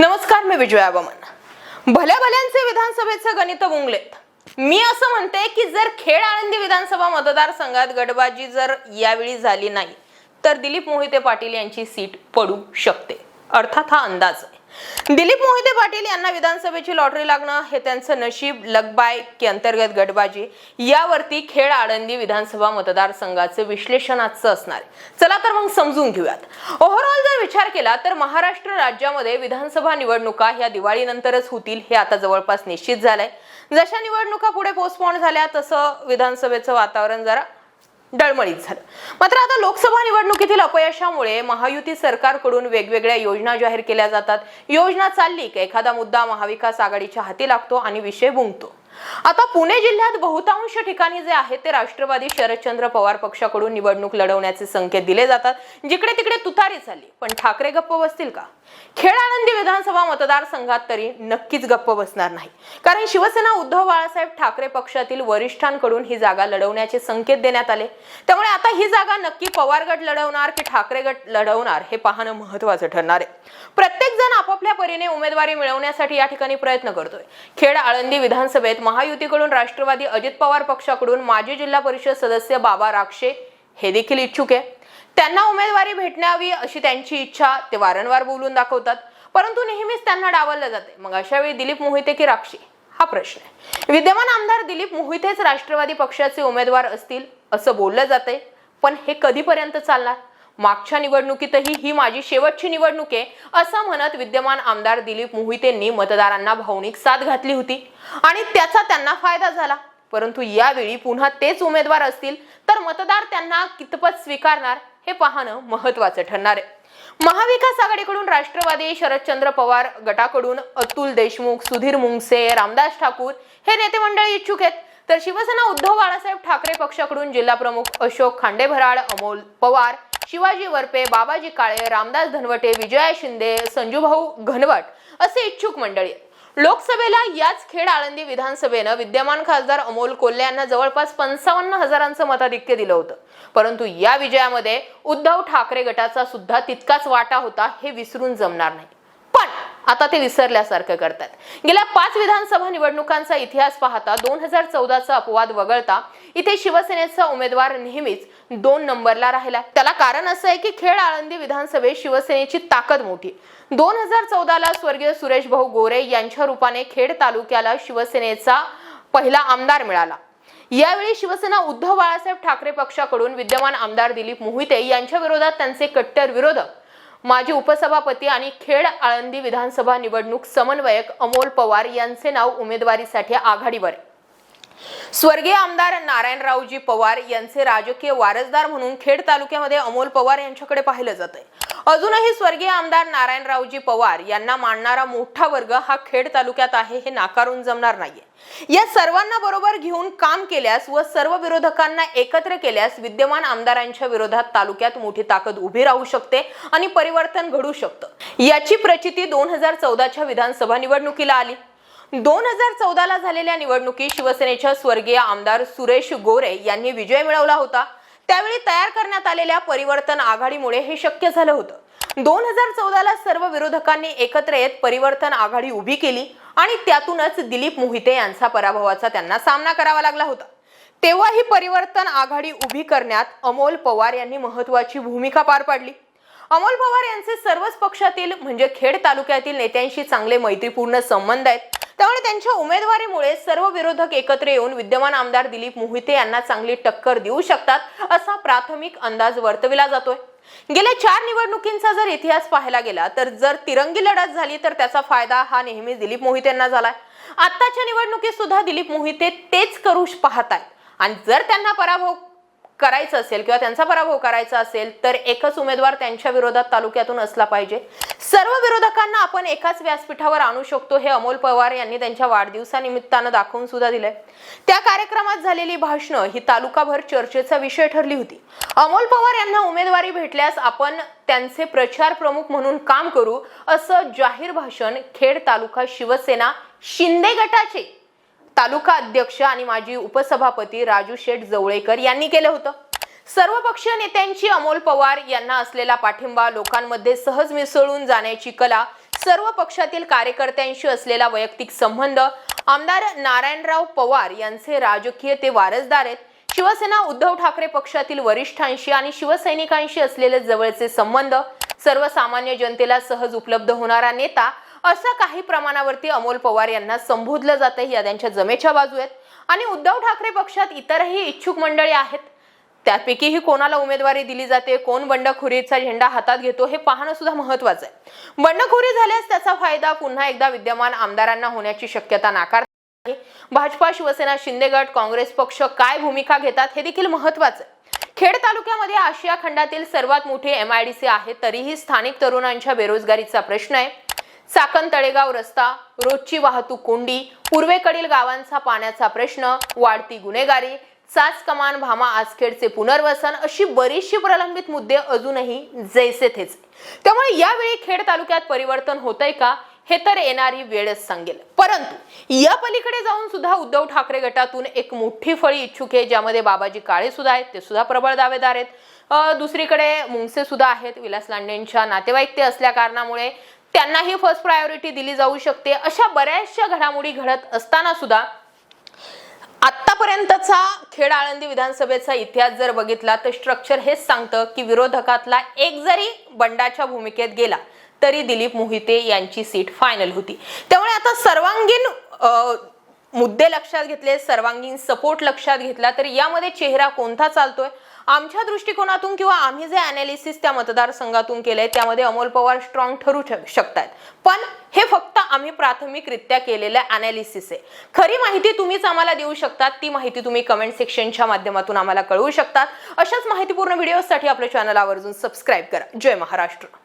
नमस्कार मी विजया बमन. भल्या भल्यांचे विधानसभेचे गणित गुंगलेत मी असं म्हणते की जर खेड आळंदी विधानसभा मतदारसंघात गटबाजी जर यावेळी झाली नाही तर दिलीप मोहिते पाटील यांची सीट पडू शकते. अर्थात हा अंदाज आहे. दिलीप मोहिते पाटील यांना विधानसभेची लॉटरी लागणं हे त्यांचं नशीब लगबाय की अंतर्गत गटबाजी यावरती खेड आळंदी विधानसभा मतदारसंघाचे विश्लेषण आजचं असणार चला तर मग समजून घेऊयात. जर विचार केला तर महाराष्ट्र राज्यामध्ये विधानसभा निवडणुका ह्या दिवाळीनंतरच होतील हे आता जवळपास निश्चित झालंय. जशा निवडणुका पुढे पोस्टपोन झाल्या तसं विधानसभेचं वातावरण जरा डळमळीत झालं. मात्र आता लोकसभा निवडणुकीतील अपयशामुळे महायुती सरकारकडून वेगवेगळ्या योजना जाहीर केल्या जातात. योजना चालली की एखादा मुद्दा महाविकास आघाडीच्या हाती लागतो आणि विषय बुंगतो. आता पुणे जिल्ह्यात बहुतांश ठिकाणी जे आहे ते राष्ट्रवादी शरदचंद्र पवार पक्षाकडून निवडणूक लढवण्याचे संकेत दिले जातात. जिकडे तिकडे तुतारी झाली. पण ठाकरे गप्प बसतील का? खेळ आनंदी विधानसभा मतदारसंघात तरी नक्कीच गप्प बसणार नाही. कारण शिवसेना उद्धव बाळासाहेब ठाकरे पक्षातील वरिष्ठांकडून ही जागा लढवण्याचे संकेत देण्यात आले. त्यामुळे आता ही जागा नक्की पवार गट लढवणार की ठाकरे गट लढवणार हे पाहणं महत्वाचं ठरणार आहे. प्रत्येक जण आपापल्या परीने उमेदवारी मिळवण्यासाठी या ठिकाणी प्रयत्न करतोय. खेड आळंदी विधानसभेत महायुतीकडून राष्ट्रवादी अजित पवार पक्षाकडून माजी जिल्हा परिषद सदस्य बाबा राक्षे हे देखील इच्छुक आहे. त्यांना उमेदवारी भेटण्यावी अशी त्यांची इच्छा ते वारंवार बोलून दाखवतात. परंतु नेहमीच त्यांना डावललं जाते. मग अशा वेळी दिलीप मोहिते की राक्षे? हा प्रश्न आहे. विद्यमान आमदार दिलीप मोहितेच राष्ट्रवादी पक्षाचे उमेदवार असतील असं बोललं जाते पण हे कधीपर्यंत चालणार? मागच्या निवडणुकीतही ही माझी शेवटची निवडणूक आहे असं म्हणत विद्यमान आमदार दिलीप मोहितेंनी मतदारांना भावनिक साथ घातली होती. आणि त्याचा त्यांना फायदा झाला. परंतु यावेळी पुन्हा तेच उमेदवार असतील तर मतदार त्यांना कितपत स्वीकारणार हे पाहणं महत्वाचं ठरणार आहे. महाविकास आघाडीकडून राष्ट्रवादी शरदचंद्र पवार गटाकडून अतुल देशमुख सुधीर मुंगसे रामदास ठाकूर हे नेते मंडळ इच्छुक आहेत. तर शिवसेना उद्धव बाळासाहेब ठाकरे पक्षाकडून जिल्हाप्रमुख अशोक खांडेभराड अमोल पवार शिवाजी वरपे बाबाजी काळे रामदास धनवटे विजया शिंदे संजूभाऊ घनवट असे इच्छुक मंडळी आहेत. लोकसभेला याच खेड आळंदी विधानसभेनं विद्यमान खासदार अमोल कोल्हे यांना जवळपास पंचावन्न हजारांचं मताधिक्य दिलं होतं. परंतु या विजयामध्ये उद्धव ठाकरे गटाचा सुद्धा तितकाच वाटा होता हे विसरून जमणार नाही. पण आता ते विसरल्यासारखं करतात. गेल्या पाच विधानसभा निवडणुकांचा इतिहास पाहता दोन हजार चौदाचा अपवाद वगळता इथे शिवसेनेचा उमेदवार नेहमीच दोन नंबरला राहिला. त्याला कारण असं आहे की खेड आळंदी विधानसभेत शिवसेनेची ताकद मोठी. दोन हजार चौदाला स्वर्गीय सुरेश भाऊ गोरे यांच्या रूपाने खेड तालुक्याला शिवसेनेचा पहिला आमदार मिळाला. यावेळी शिवसेना उद्धव बाळासाहेब ठाकरे पक्षाकडून विद्यमान आमदार दिलीप मोहिते यांच्या विरोधात त्यांचे कट्टर विरोधक माजी उपसभापती आणि खेड आळंदी विधानसभा निवडणूक समन्वयक अमोल पवार यांचे नाव उमेदवारीसाठी आघाडीवर. आहे स्वर्गीय आमदार नारायणरावजी पवार यांचे राजकीय वारसदार म्हणून खेड तालुक्यामध्ये अमोल पवार यांच्याकडे पाहिलं जात आहे अजूनही स्वर्गीय आमदार नारायणरावजी पवार यांना मानणारा मोठा वर्ग हा खेड तालुक्यात आहे हे नाकारून जमणार नाहीये. या सर्वांना बरोबर घेऊन काम केल्यास व सर्व विरोधकांना एकत्र केल्यास विद्यमान आमदारांच्या विरोधात तालुक्यात मोठी ताकद उभी राहू शकते आणि परिवर्तन घडू शकतं. याची प्रचिती दोन हजार चौदाच्या विधानसभा निवडणुकीला आली. दोन हजार चौदाला झालेल्या निवडणुकीत शिवसेनेच्या स्वर्गीय आमदार सुरेश गोरे यांनी विजय मिळवला होता. त्यावेळी तयार करण्यात आलेल्या परिवर्तन आघाडीमुळे हे शक्य झालं होतं. दोन हजार चौदाला सर्व विरोधकांनी एकत्र येत परिवर्तन आघाडी उभी केली आणि त्यातूनच दिलीप मोहिते यांचा पराभवाचा त्यांना सामना करावा लागला होता. तेव्हा ही परिवर्तन आघाडी उभी करण्यात अमोल पवार यांनी महत्वाची भूमिका पार पाडली. अमोल पवार यांचे सर्वच पक्षातील म्हणजे खेड तालुक्यातील नेत्यांशी चांगले मैत्रीपूर्ण संबंध आहेत. त्यामुळे त्यांच्या उमेदवारीमुळे सर्व विरोधक एकत्र येऊन विद्यमान आमदार दिलीप मोहिते यांना चांगली टक्कर देऊ शकतात असा प्राथमिक अंदाज वर्तविला जातोय. गेल्या चार निवडणुकींचा जर इतिहास पाहायला गेला तर जर तिरंगी लढत झाली तर त्याचा फायदा हा नेहमीच दिलीप मोहितेंना झालाय. आत्ताच्या निवडणुकीत सुद्धा दिलीप मोहिते तेच करू पाहतायत. आणि जर त्यांना पराभव करायचं असेल किंवा त्यांचा पराभव करायचा असेल तर एकच उमेदवार त्यांच्या विरोधात तालुक्यातून असला पाहिजे. सर्व विरोधकांना आपण एकाच व्यासपीठावर आणू शकतो हे अमोल पवार यांनी त्यांच्या वाढदिवसानिमित्तानं दाखवून सुद्धा दिलंय. त्या कार्यक्रमात झालेली भाषणं ही तालुकाभर चर्चेचा विषय ठरली होती. अमोल पवार यांना उमेदवारी भेटल्यास आपण त्यांचे प्रचार प्रमुख म्हणून काम करू असं जाहीर भाषण खेड तालुका शिवसेना शिंदे गटाचे तालुका अध्यक्ष आणि माजी उपसभापती राजू शेठ जवळेकर यांनी केलं होतं. सर्व पक्षीय नेत्यांची अमोल पवार यांना असलेला पाठिंबा लोकांमध्ये सहज मिसळून जाण्याची कला सर्व पक्षातील कार्यकर्त्यांशी असलेला वैयक्तिक संबंध आमदार नारायणराव पवार यांचे राजकीय ते वारसदार आहेत. शिवसेना उद्धव ठाकरे पक्षातील वरिष्ठांशी आणि शिवसैनिकांशी असलेले जवळचे संबंध सर्वसामान्य जनतेला सहज उपलब्ध होणारा नेता असं काही प्रमाणावरती अमोल पवार यांना संबोधलं जातं या त्यांच्या जमेच्या बाजू आहेत आणि उद्धव ठाकरे पक्षात इतरही इच्छुक मंडळी आहेत. त्यापैकीही कोणाला उमेदवारी दिली जाते कोण बंडखोरीचा झेंडा हातात घेतो हे पाहणं सुद्धा महत्वाचं आहे बंडखोरी झाल्यास त्याचा फायदा पुन्हा एकदा विद्यमान आमदारांना होण्याची शक्यता नाकार भाजपा शिवसेना शिंदे गट काँग्रेस पक्ष काय भूमिका घेतात हे देखील महत्वाचं आहे खेड तालुक्यामध्ये आशिया खंडातील सर्वात मोठे एम आय डी सी आहे तरीही स्थानिक तरुणांच्या बेरोजगारीचा प्रश्न आहे. चाकण तळेगाव रस्ता रोजची वाहतूक कोंडी पूर्वेकडील गावांचा पाण्याचा प्रश्न वाढती गुन्हेगारी चाच कमान भामा आसखेडचे पुनर्वसन अशी बरीचशी प्रलंबित मुद्दे अजूनही जैसे थेच. त्यामुळे यावेळी खेड तालुक्यात परिवर्तन होतंय का हे तर येणारी वेळच सांगेल. परंतु या पलीकडे जाऊन सुद्धा उद्धव ठाकरे गटातून एक मोठी फळी इच्छुक आहे ज्यामध्ये बाबाजी काळे सुद्धा आहेत ते सुद्धा प्रबळ दावेदार आहेत. दुसरीकडे मुंगसे सुद्धा आहेत विलास लांडेंच्या नातेवाईक ते असल्या कारणामुळे त्यांनाही फर्स्ट प्रायोरिटी दिली जाऊ शकते. अशा बऱ्याचशा घडामोडी घडत असताना सुद्धा आतापर्यंतचा खेड आळंदी विधानसभेचा इतिहास जर बघितला तर स्ट्रक्चर हेच सांगतं की विरोधकातला एक जरी बंडाच्या भूमिकेत गेला तरी दिलीप मोहिते यांची सीट फायनल होती. त्यामुळे आता सर्वांगीण मुद्दे लक्षात घेतले सर्वांगीण सपोर्ट लक्षात घेतला तर यामध्ये चेहरा कोणता चालतोय? आमच्या दृष्टिकोनातून किंवा आम्ही जे अनालिसिस त्या मतदारसंघातून केलंय त्यामध्ये अमोल पवार स्ट्रॉंग ठरू शक- पण हे फक्त आम्ही प्राथमिकरित्या केलेलं अनालिसिस आहे. खरी माहिती तुम्हीच आम्हाला देऊ शकतात ती माहिती तुम्ही कमेंट सेक्शनच्या माध्यमातून आम्हाला कळवू शकतात. अशाच माहितीपूर्ण व्हिडिओसाठी आपल्या चॅनल आवर्जून सबस्क्राईब करा. जय महाराष्ट्र.